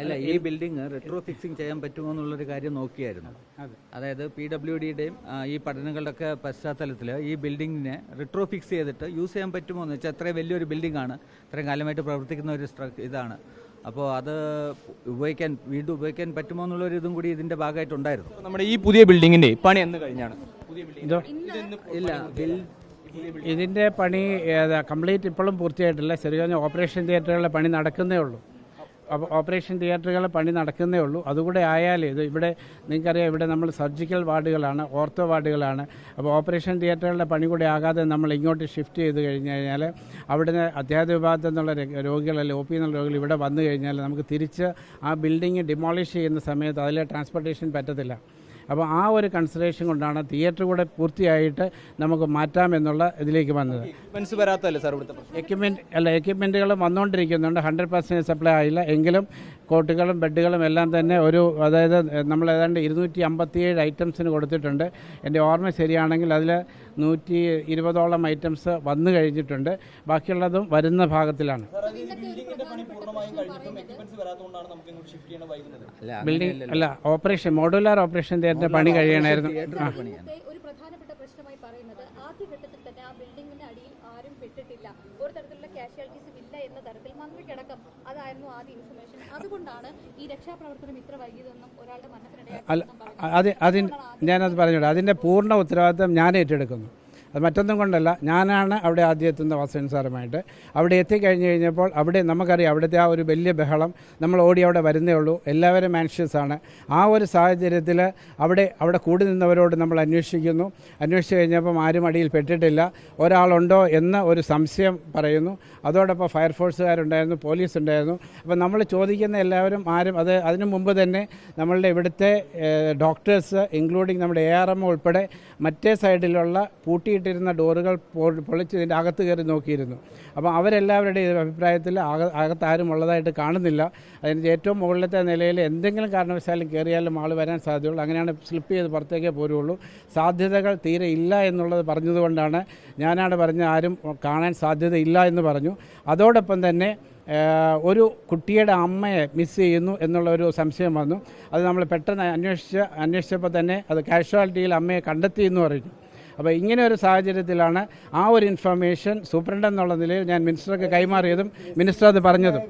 അല്ല ഈ building retro fixing ചെയ്യാൻ പറ്റുമോ എന്നുള്ളൊരു കാര്യം നോക്കിയായിരുന്നു. അതായത് പി ഡബ്ല്യു ഡിയുടെയും ഈ പഠനങ്ങളുടെ ഒക്കെ പശ്ചാത്തലത്തിൽ ഈ ബിൽഡിങ്ങിനെ റിട്രോ ഫിക്സ് ചെയ്തിട്ട് യൂസ് ചെയ്യാൻ പറ്റുമോ എന്ന് വെച്ചാൽ അത്രയും വലിയൊരു ബിൽഡിംഗ് ആണ് ഇത്രയും കാലമായിട്ട് പ്രവർത്തിക്കുന്ന ഒരു സ്ട്രക് ഇതാണ്. അപ്പോൾ അത് ഉപയോഗിക്കാൻ വീണ്ടും ഉപയോഗിക്കാൻ പറ്റുമോ എന്നുള്ളൊരു ഇതും കൂടി ഇതിന്റെ ഭാഗമായിട്ടുണ്ടായിരുന്നു. നമ്മുടെ ഈ പുതിയ ബിൽഡിങ്ങിന്റെ പണി എന്ന് കഴിഞ്ഞാണ്? ഇല്ല ഇതിന്റെ ഇതിന്റെ പണി കംപ്ലീറ്റ് ഇപ്പോഴും പൂർത്തിയായിട്ടില്ല. ശരിക്കും ഓപ്പറേഷൻ തിയേറ്ററുകളുടെ പണി നടക്കുന്നേ ഉള്ളൂ. ഓപ്പറേഷൻ തിയേറ്ററുകളെ പണി നടക്കുന്നേ ഉള്ളൂ. അതുകൂടെ ആയാലേ ഇത് ഇവിടെ നിങ്ങൾക്കറിയാം ഇവിടെ നമ്മൾ സർജിക്കൽ വാർഡുകളാണ് ഓർത്തോ വാർഡുകളാണ്. അപ്പോൾ ഓപ്പറേഷൻ തിയേറ്ററുകളുടെ പണി കൂടെ ആകാതെ നമ്മൾ ഇങ്ങോട്ട് ഷിഫ്റ്റ് ചെയ്ത് കഴിഞ്ഞ് കഴിഞ്ഞാൽ അവിടുന്ന് അത്യാഹിത വിഭാഗത്തിൽ നിന്നുള്ള ര- രോഗികൾ അല്ലെങ്കിൽ ഒ പി എന്നുള്ള രോഗികൾ ഇവിടെ വന്നു കഴിഞ്ഞാൽ നമുക്ക് തിരിച്ച് ആ ബിൽഡിംഗ് ഡിമോളിഷ് ചെയ്യുന്ന സമയത്ത് അതിലെ ട്രാൻസ്പോർട്ടേഷൻ പറ്റത്തില്ല. അപ്പോൾ ആ ഒരു കൺസിഡറേഷൻ കൊണ്ടാണ് തിയേറ്റർ കൂടെ പൂർത്തിയായിട്ട് നമുക്ക് മാറ്റാം എന്നുള്ള ഇതിലേക്ക് വന്നത്. വരാത്തല്ലേ സാർ ഇവിടുത്തെ പ്രശ്നം? എക്യുപ്മെന്റ് അല്ല എക്യുപ്മെന്റുകൾ വന്നുകൊണ്ടിരിക്കുന്നുണ്ട്. ഹൺഡ്രഡ് പെർസെന്റ് സപ്ലൈ ആയില്ല. എങ്കിലും കോട്ടുകളും ബെഡുകളും എല്ലാം തന്നെ ഒരു അതായത് നമ്മൾ ഏതാണ്ട് ഇരുന്നൂറ്റി അമ്പത്തിയേഴ് ഐറ്റംസിന് കൊടുത്തിട്ടുണ്ട്. എന്റെ ഓർമ്മ ശരിയാണെങ്കിൽ അതിൽ നൂറ്റി ഇരുപതോളം ഐറ്റംസ് വന്നു കഴിഞ്ഞിട്ടുണ്ട്. ബാക്കിയുള്ളതും വരുന്ന ഭാഗത്തിലാണ്. ബിൽഡിംഗ് അല്ല ഓപ്പറേഷൻ മോഡുലാർ ഓപ്പറേഷൻ തിയേറ്ററിന്റെ പണി കഴിയണമായിരുന്നു. ആ. ഇന്നത്തെ ഒരു പ്രധാനപ്പെട്ട പ്രശ്നമായി പറയുന്നത് ആദ്യഘട്ടത്തിൽ തന്നെ ആ ബിൽഡിംഗിന്റെ അടിയിൽ പെട്ടിട്ടില്ല ഒരു തരത്തിലുള്ള കാഷ്വാലിറ്റീസും ഇല്ല എന്ന തരത്തിൽ മന്ത്രിക്കടക്കം അതായിരുന്നു ആദ്യ ഇൻഫർമേഷൻ അതുകൊണ്ടാണ് ഈ രക്ഷാപ്രവർത്തനം ഇത്ര വൈകിയതെന്നും ഒരാളുടെ മരണത്തിനിടയാക്കി ഞാനത് പറഞ്ഞോട്ടെ അതിന്റെ പൂർണ ഉത്തരവാദിത്തം ഞാൻ ഏറ്റെടുക്കുന്നു അത് മറ്റൊന്നും കൊണ്ടല്ല. ഞാനാണ് അവിടെ ആദ്യം എത്തുന്ന വാസൻ സാറുമായിട്ട്. അവിടെ എത്തിക്കഴിഞ്ഞ് കഴിഞ്ഞപ്പോൾ അവിടെ നമുക്കറിയാം അവിടുത്തെ ആ ഒരു വലിയ ബഹളം. നമ്മൾ ഓടി അവിടെ വരുന്നേ ഉള്ളൂ. എല്ലാവരും ആൻഷ്യസ് ആണ്. ആ ഒരു സാഹചര്യത്തിൽ അവിടെ അവിടെ കൂടി നിന്നവരോട് നമ്മൾ അന്വേഷിക്കുന്നു. അന്വേഷിച്ച് കഴിഞ്ഞപ്പം ആരും അടിയിൽ പെട്ടിട്ടില്ല. ഒരാളുണ്ടോ എന്ന ഒരു സംശയം പറയുന്നു. അതോടൊപ്പം ഫയർഫോഴ്സുകാരുണ്ടായിരുന്നു പോലീസ് ഉണ്ടായിരുന്നു അപ്പോൾ നമ്മൾ ചോദിക്കുന്ന എല്ലാവരും ആരും അത് അതിനു മുമ്പ് തന്നെ നമ്മളുടെ ഇവിടുത്തെ ഡോക്ടേഴ്സ് ഇൻക്ലൂഡിങ് നമ്മുടെ എ ആർ എം ഉൾപ്പെടെ മറ്റേ സൈഡിലുള്ള പൂട്ടിയിട്ടിരുന്ന ഡോറുകൾ പൊളിച്ചതിന്റെ അകത്ത് കയറി നോക്കിയിരുന്നു. അപ്പോൾ അവരെല്ലാവരുടെയും അഭിപ്രായത്തിൽ അക അകത്ത് ആരും ഉള്ളതായിട്ട് കാണുന്നില്ല. അതിന് ഏറ്റവും മുകളിലത്തെ നിലയിൽ എന്തെങ്കിലും കാരണവശാലും കയറിയാലും ആൾ വരാൻ സാധ്യതയുള്ളൂ. അങ്ങനെയാണ് സ്ലിപ്പ് ചെയ്ത് പുറത്തേക്കേ പോരുള്ളൂ സാധ്യതകൾ തീരെ ഇല്ല എന്നുള്ളത് പറഞ്ഞതുകൊണ്ടാണ് ഞാനാണ് പറഞ്ഞ ആരും കാണാൻ സാധ്യതയില്ല എന്ന് പറഞ്ഞു. അതോടൊപ്പം തന്നെ ഒരു കുട്ടിയുടെ അമ്മയെ മിസ് ചെയ്യുന്നു എന്നുള്ള ഒരു സംശയം വന്നു. അത് നമ്മൾ പെട്ടെന്ന് അന്വേഷിച്ച് അന്വേഷിച്ചപ്പോൾ തന്നെ അത് കാഷ്വാലിറ്റിയിൽ അമ്മയെ കണ്ടെത്തി എന്ന് പറഞ്ഞു. അപ്പോൾ ഇങ്ങനെ ഒരു സാഹചര്യത്തിലാണ് ആ ഒരു ഇൻഫർമേഷൻ സൂപ്രണ്ട് എന്നുള്ള നിലയിൽ ഞാൻ മിനിസ്റ്റർക്ക് കൈമാറിയതും മിനിസ്റ്റർ അത് പറഞ്ഞതും.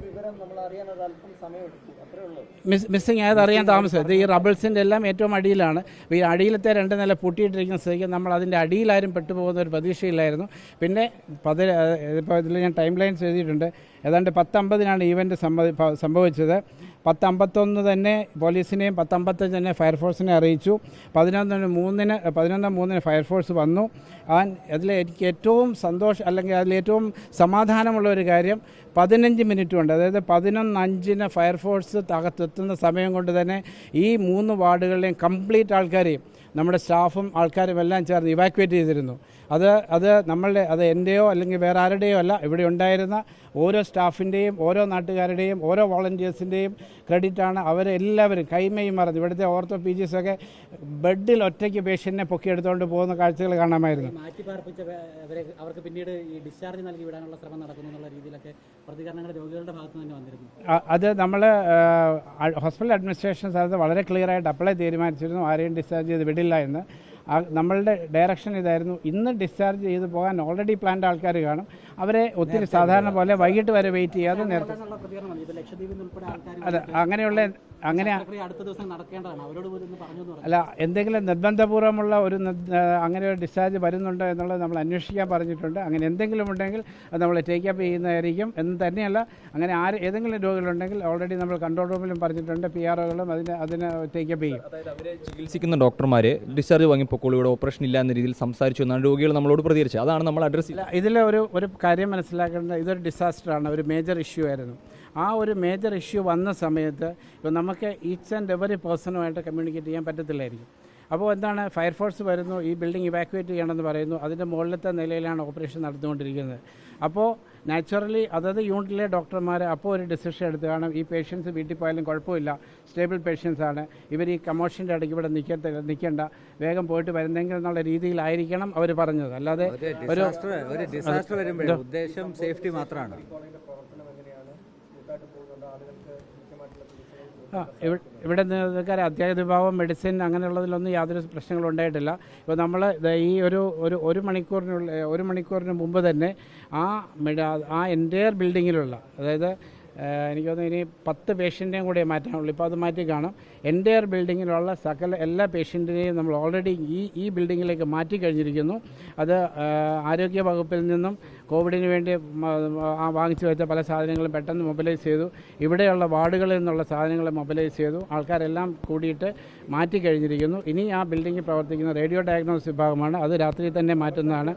മിസ് മിസ്സിങ് ആയത് അറിയാൻ താമസം? ഇത് ഈ റബിൾസിന്റെ എല്ലാം ഏറ്റവും അടിയിലാണ്. ഈ അടിയിലത്തെ രണ്ട് നില പൂട്ടിയിട്ടിരിക്കുന്ന സ്ഥിതിക്ക് നമ്മൾ അതിന്റെ അടിയിലാരും പെട്ടുപോകുന്ന ഒരു പ്രതീക്ഷയില്ലായിരുന്നു. പിന്നെ പതി ഇപ്പോൾ ഇതിൽ ഞാൻ ടൈം ലൈൻസ് എഴുതിയിട്ടുണ്ട്. ഏതാണ്ട് പത്തമ്പതിനാണ് ഈവന്റ് സംഭവി സംഭവിച്ചത്. പത്തമ്പത്തൊന്ന് തന്നെ പോലീസിനെയും പത്തമ്പത്തഞ്ച് തന്നെ ഫയർഫോഴ്സിനെ അറിയിച്ചു. പതിനൊന്നിന് മൂന്നിന് പതിനൊന്ന് മൂന്നിന് ഫയർഫോഴ്സ് വന്നു. അതിൽ എനിക്ക് ഏറ്റവും സന്തോഷം അല്ലെങ്കിൽ അതിൽ ഏറ്റവും സമാധാനമുള്ള ഒരു കാര്യം പതിനഞ്ച് മിനിറ്റ് കൊണ്ട് അതായത് പതിനൊന്ന് അഞ്ചിന് ഫയർഫോഴ്സ് തകത്തെത്തുന്ന സമയം കൊണ്ട് തന്നെ ഈ മൂന്ന് വാർഡുകളിലെയും കംപ്ലീറ്റ് ആൾക്കാരെയും നമ്മുടെ സ്റ്റാഫും ആൾക്കാരും എല്ലാം ചേർന്ന് ഇവാക്വേറ്റ് ചെയ്തിരുന്നു. അത് അത് നമ്മളുടെ അത് എന്റെയോ അല്ലെങ്കിൽ വേറെ ആരുടെയോ അല്ല ഇവിടെ ഉണ്ടായിരുന്ന ഓരോ സ്റ്റാഫിന്റെയും ഓരോ നാട്ടുകാരുടെയും ഓരോ വോളണ്ടിയേഴ്സിന്റെയും ക്രെഡിറ്റാണ് അവരെല്ലാവരും കൈമയും മറന്ന്. ഇവിടുത്തെ ഓർത്തോ പി ജിസൊക്കെ ബെഡിൽ ഒറ്റയ്ക്ക് പേഷ്യന്റിനെ പൊക്കിയെടുത്തുകൊണ്ട് പോകുന്ന കാഴ്ചകൾ കാണാമായിരുന്നു. മാറ്റി അവർക്ക് പിന്നീട് ഈ ഡിസ്ചാർജ് നൽകി വിടാനുള്ള ശ്രമം നടക്കുന്നു എന്നുള്ള രീതിയിലൊക്കെ പ്രതികരണങ്ങൾ രോഗികളുടെ ഭാഗത്ത് തന്നെ വന്നിരുന്നു. അത് നമ്മൾ ഹോസ്പിറ്റൽ അഡ്മിനിസ്ട്രേഷൻ സ്ഥലത്ത് വളരെ ക്ലിയർ ആയിട്ട് അപ്ലൈ തീരുമാനിച്ചിരുന്നു ആരെയും ഡിസ്ചാർജ് ചെയ്ത് വിടില്ല എന്ന്. നമ്മളുടെ ഡയറക്ഷൻ ഇതായിരുന്നു. ഇന്ന് ഡിസ്ചാർജ് ചെയ്ത് പോകാൻ ഓൾറെഡി പ്ലാൻഡ് ആൾക്കാർ കാണും. അവരെ ഒത്തിരി സാധാരണ പോലെ വൈകിട്ട് വരെ വെയിറ്റ് ചെയ്യാതെ നേരത്തെ അതെ അങ്ങനെയുള്ള അങ്ങനെ അടുത്ത ദിവസം നടക്കേണ്ടതാണ്. അവരോട് പോലും ഇന്ന് പറഞ്ഞു എന്ന് പറഞ്ഞു അല്ല എന്തെങ്കിലും നിർബന്ധപൂർവമുള്ള ഒരു അങ്ങനെ ഒരു ഡിസ്ചാർജ് വരുന്നുണ്ടോ എന്നുള്ളത് നമ്മൾ അന്വേഷിക്കാൻ പറഞ്ഞിട്ടുണ്ട്. അങ്ങനെ എന്തെങ്കിലും ഉണ്ടെങ്കിൽ അത് നമ്മൾ ടേക്കപ്പ് ചെയ്യുന്നതായിരിക്കും. എന്ന് തന്നെയല്ല അങ്ങനെ ആര് ഏതെങ്കിലും രോഗികളുണ്ടെങ്കിൽ ഓൾറെഡി നമ്മൾ കൺട്രോൾ റൂമിലും പറഞ്ഞിട്ടുണ്ട്. പി ആർ ഒകളും അതിന് അതിന് ടേക്കപ്പ് ചെയ്യും. അതായത് അവരെ ചികിത്സിക്കുന്ന ഡോക്ടർമാരെ ഡിസ്ചാർജ് വാങ്ങിപ്പോക്കോളൂ ഇവിടെ ഓപ്പറേഷൻ ഇല്ല എന്ന രീതിയിൽ സംസാരിച്ചു എന്നാണ് രോഗികൾ നമ്മളോട് പ്രതികരിച്ചത്. അതാണ് നമ്മൾ അഡ്രസ്സ് ഇല്ല ഇതിൽ ഒരു ഒരു കാര്യം മനസ്സിലാക്കേണ്ടത് ഇതൊരു ഡിസാസ്റ്റർ ആണ് ഒരു മേജർ ഇഷ്യൂ ആയിരുന്നു. ആ ഒരു മേജർ ഇഷ്യൂ വന്ന സമയത്ത് ഇപ്പോൾ നമുക്ക് ഈച്ച് ആൻഡ് എവറി പേഴ്സണുമായിട്ട് കമ്മ്യൂണിക്കേറ്റ് ചെയ്യാൻ പറ്റത്തില്ലായിരിക്കും. അപ്പോൾ എന്താണ് ഫയർഫോഴ്സ് വരുന്നു ഈ ബിൽഡിംഗ് ഇവാക്യുവേറ്റ് ചെയ്യണമെന്ന് പറയുന്നു അതിന്റെ മുകളിലത്തെ നിലയിലാണ് ഓപ്പറേഷൻ നടന്നുകൊണ്ടിരിക്കുന്നത്. അപ്പോൾ നാച്ചുറലി അതത് യൂണിറ്റിലെ ഡോക്ടർമാർ അപ്പോൾ ഒരു ഡിസിഷൻ എടുത്തു. കാരണം ഈ പേഷ്യൻസ് വീട്ടിൽ പോയാലും കുഴപ്പമില്ല സ്റ്റേബിൾ പേഷ്യൻസ് ആണ്. ഇവർ ഈ കമോഷന്റെ ഇടയ്ക്ക് ഇവിടെ നിൽക്കത്ത നിൽക്കേണ്ട വേഗം പോയിട്ട് വരുന്നെങ്കിൽ എന്നുള്ള രീതിയിലായിരിക്കണം അവർ പറഞ്ഞത്. അല്ലാതെ ഒരു ഒരു ഡിസാസ്റ്റർ വരുമ്പോഴേ ഉദ്ദേശം സേഫ്റ്റി മാത്രമാണ്. ഇവിടെ നിൽക്കാൻ അത്യാഹിത വിഭാഗം മെഡിസിൻ അങ്ങനെയുള്ളതിലൊന്നും യാതൊരു പ്രശ്നങ്ങളും ഉണ്ടായിട്ടില്ല. ഇപ്പോൾ നമ്മൾ ഈ ഒരു ഒരു ഒരു മണിക്കൂറിനുള്ള ഒരു മണിക്കൂറിന് മുമ്പ് തന്നെ ആ ആ എന്റയർ ബിൽഡിങ്ങിലുള്ള അതായത് എനിക്ക് തോന്നുന്നു ഇനി പത്ത് പേഷ്യന്റേയും കൂടെ മാറ്റാനുള്ളൂ. ഇപ്പോൾ അത് മാറ്റി കാണും. എന്റെ ബിൽഡിങ്ങിലുള്ള സകല എല്ലാ പേഷ്യന്റിനെയും നമ്മൾ ഓൾറെഡി ഈ ഈ ബിൽഡിങ്ങിലേക്ക് മാറ്റി കഴിഞ്ഞിരിക്കുന്നു. അത് ആരോഗ്യ വകുപ്പിൽ നിന്നും കോവിഡിന് വേണ്ടി വാങ്ങിച്ചു വെച്ച പല സാധനങ്ങളും പെട്ടെന്ന് മൊബിലൈസ് ചെയ്തു. ഇവിടെയുള്ള വാർഡുകളിൽ നിന്നുള്ള സാധനങ്ങൾ മൊബിലൈസ് ചെയ്തു. ആൾക്കാരെല്ലാം കൂടിയിട്ട് മാറ്റി കഴിഞ്ഞിരിക്കുന്നു. ഇനി ആ ബിൽഡിങ്ങിൽ പ്രവർത്തിക്കുന്ന റേഡിയോ ഡയഗ്നോസ് വിഭാഗമാണ്. അത് രാത്രി തന്നെ മാറ്റുന്നതാണ്.